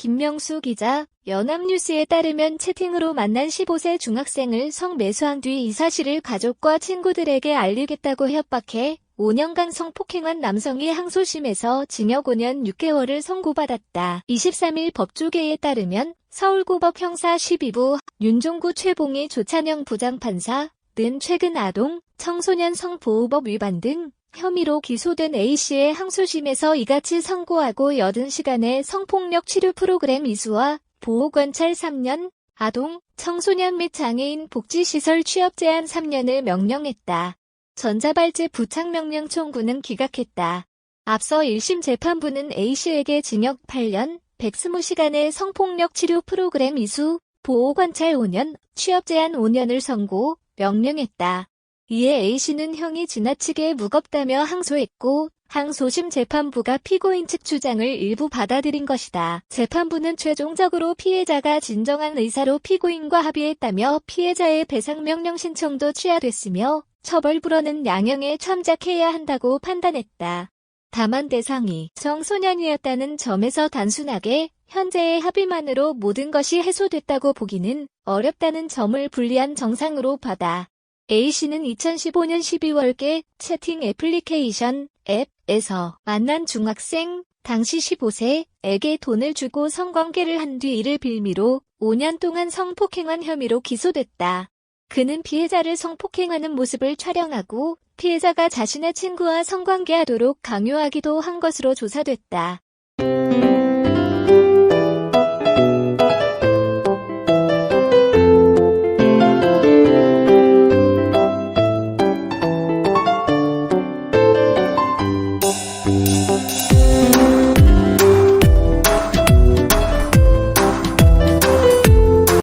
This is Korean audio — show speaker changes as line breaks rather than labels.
김명수 기자, 연합뉴스에 따르면 채팅으로 만난 15세 중학생을 성매수한 뒤 이 사실을 가족과 친구들에게 알리겠다고 협박해 5년간 성폭행한 남성이 항소심에서 징역 5년 6개월을 선고받았다. 23일 법조계에 따르면 서울고법 형사 12부 윤종구 최봉희 조찬영 부장판사 는 최근 아동, 청소년 성보호법 위반 등 혐의로 기소된 A씨의 항소심에서 이같이 선고하고 80시간의 성폭력 치료 프로그램 이수와 보호관찰 3년, 아동, 청소년 및 장애인 복지시설 취업 제한 3년을 명령했다. 전자발찌 부착 명령 청구는 기각했다. 앞서 1심 재판부는 A씨에게 징역 8년, 120시간의 성폭력 치료 프로그램 이수, 보호관찰 5년, 취업 제한 5년을 선고, 명령했다. 이에 A씨는 형이 지나치게 무겁다며 항소했고, 항소심 재판부가 피고인 측 주장을 일부 받아들인 것이다. 재판부는 최종적으로 피해자가 진정한 의사로 피고인과 합의했다며 피해자의 배상 명령 신청도 취하됐으며 처벌 불허는 양형에 참작해야 한다고 판단했다. 다만 대상이 청소년이었다는 점에서 단순하게 현재의 합의만으로 모든 것이 해소됐다고 보기는 어렵다는 점을 불리한 정상으로 받아 A씨는 2015년 12월께 채팅 애플리케이션 앱에서 만난 중학생 당시 15세에게 돈을 주고 성관계를 한 뒤 이를 빌미로 5년 동안 성폭행한 혐의로 기소됐다. 그는 피해자를 성폭행하는 모습을 촬영하고 피해자가 자신의 친구와 성관계하도록 강요하기도 한 것으로 조사됐다.